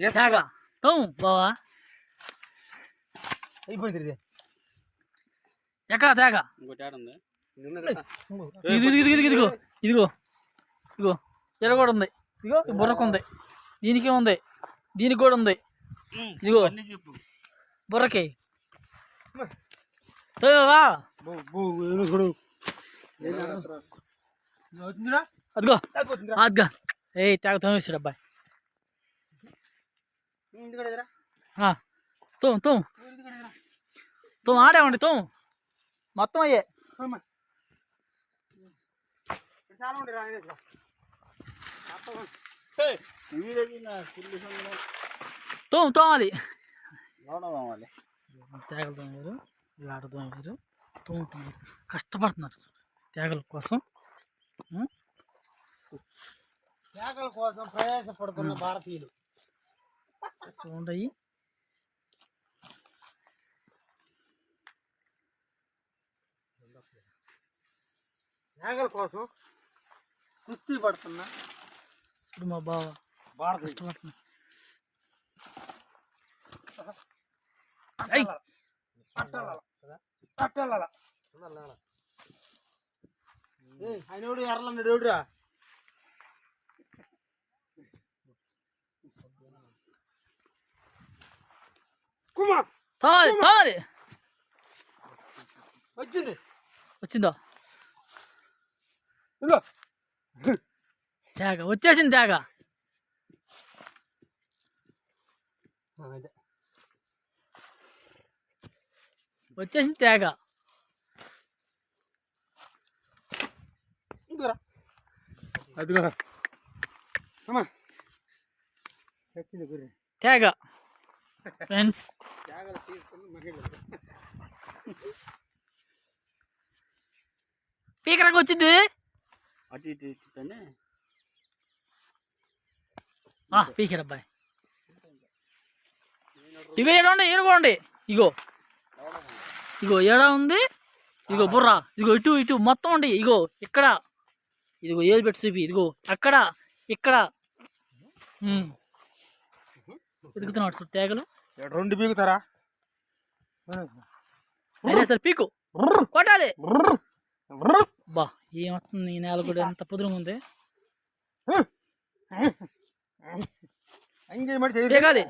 తేగ తోము బావా అయిపోయింది ఇది. ఎక్కడ తేగ ఇది. ఇది ఇది ఇదిగో ఇదిగో ఇదిగో ఎర్ర కూడా ఉంది ఇదిగో బుర్రకు ఉంది దీనికి ఉంది దీనికి కూడా ఉంది ఇదిగో బుర్రకి అవుతుందిరా? అదిగో. అదిగా ఏ తేగ తోమేసాడు అబ్బాయి. తోము తోము. తోము ఆడేవండి తోము. మొత్తం అయ్యే. తోము. తోమాలి. తేగలు తోమారు ఆడ తోమారు తోము తోమారు. కష్టపడుతున్నారు తేగల కోసం? శాఖల కోసం ప్రయాసపడుతున్న భారతీయులు. చూడండి అయ్యి. శాఖల కోసం కుస్తీ పడుతున్న చూడు మా బావ భారతీయులు కష్టపడుతున్నా ఐ పట్టాల పట్టాల ఆయన ఎవడు ఎర్రలన్నాడు ఎవడురా కుమార్. తోమాలి తోమాలి వచ్చింది. వచ్చిందో? తేగ వచ్చేసింది తేగ. వచ్చేసింది తేగ. అదిగోరా అమ్మా. తేగ. ఫ్రెండ్స్. పీకరకు వచ్చింది అటు ఇటు పీకర్ అబ్బాయి ఇగో ఏడా ఉండి ఏడుకోండి. ఇగో. ఇగో ఏడా ఉంది? ఇగో బుర్ర. ఇదిగో ఇటు ఇటు మొత్తం ఉండి ఇగో ఇక్కడ. ఇదిగో ఏది పెట్టి చూపి ఇదిగో అక్కడ ఇక్కడ. ఉమ్. వెతుకుతున్నాడు చూడు తేగలు రెండు బీగుతారా అయినా సరే పీకు. కొట్టాలి. బా ఏమవుతుంది ఈ నేల కూడా? ఎంత పుదురుగా ఉంది. పీకాలి.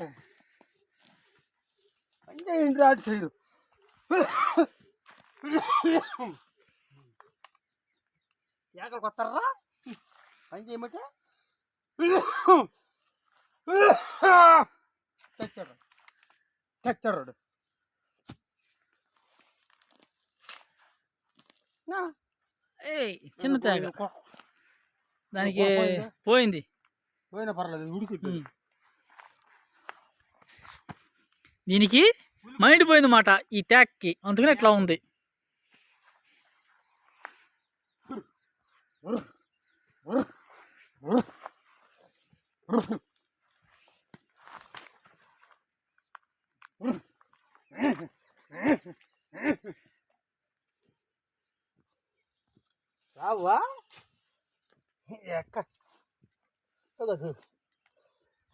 ఏకలు కొత్తారా? పని చేయమంటే తెచ్చాడు తెచ్చాడు ఏయ్ చిన్న తేగ దానికి పోయింది పోయినా పర్లేదు ఉమ్. దీనికి మైండ్ పోయింది మాట ఈ ట్యాక్కి అందుకని ఇట్లా ఉంది రావా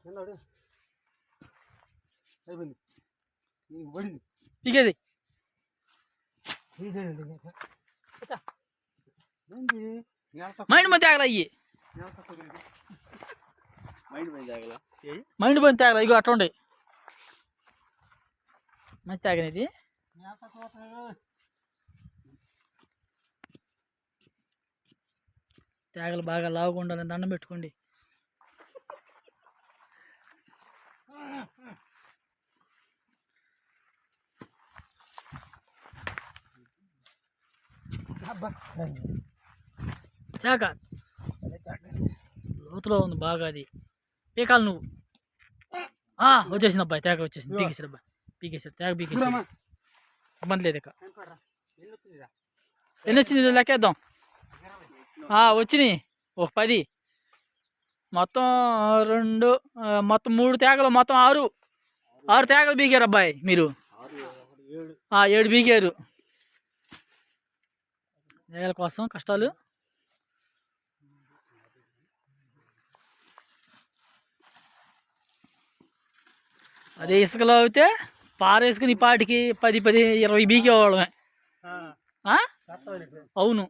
చిన్నాడు అయిపోయింది. పడింది తీసేయండి ఏంటి మైండ్ అయ్యి నేలతో కుదిరింది. మైండ్ పోయిన తేగల ఇగో అట్లా ఉండే. మంచి తేగనిది. తేగలు బాగా లావుగా ఉండాలని దండం పెట్టుకోండి. తేగ లోతులో ఉంది బాగా అది. పీకాలి నువ్వు. వచ్చేసింది అబ్బాయి తేగ వచ్చేసింది. పీకేసాడు అబ్బాయి. పీకేసాడు తేగ పీకేసాడు. ఇబ్బంది లేదు ఇక? ఎన్ని వచ్చింది లెక్కేద్దాం. వచ్చినాయి. ఒక పది. మొత్తం రెండు మొత్తం మూడు తేగలు మొత్తం ఆరు. ఆరు తేగలు బీకారు అబ్బాయి మీరు. ఏడు బీకారు తేగల కోసం కష్టాలు. అదే ఇసుకలో అయితే పారేసుకుని పాటికి పది పది ఇరవై బీకేవాళ్ళమే. అవును.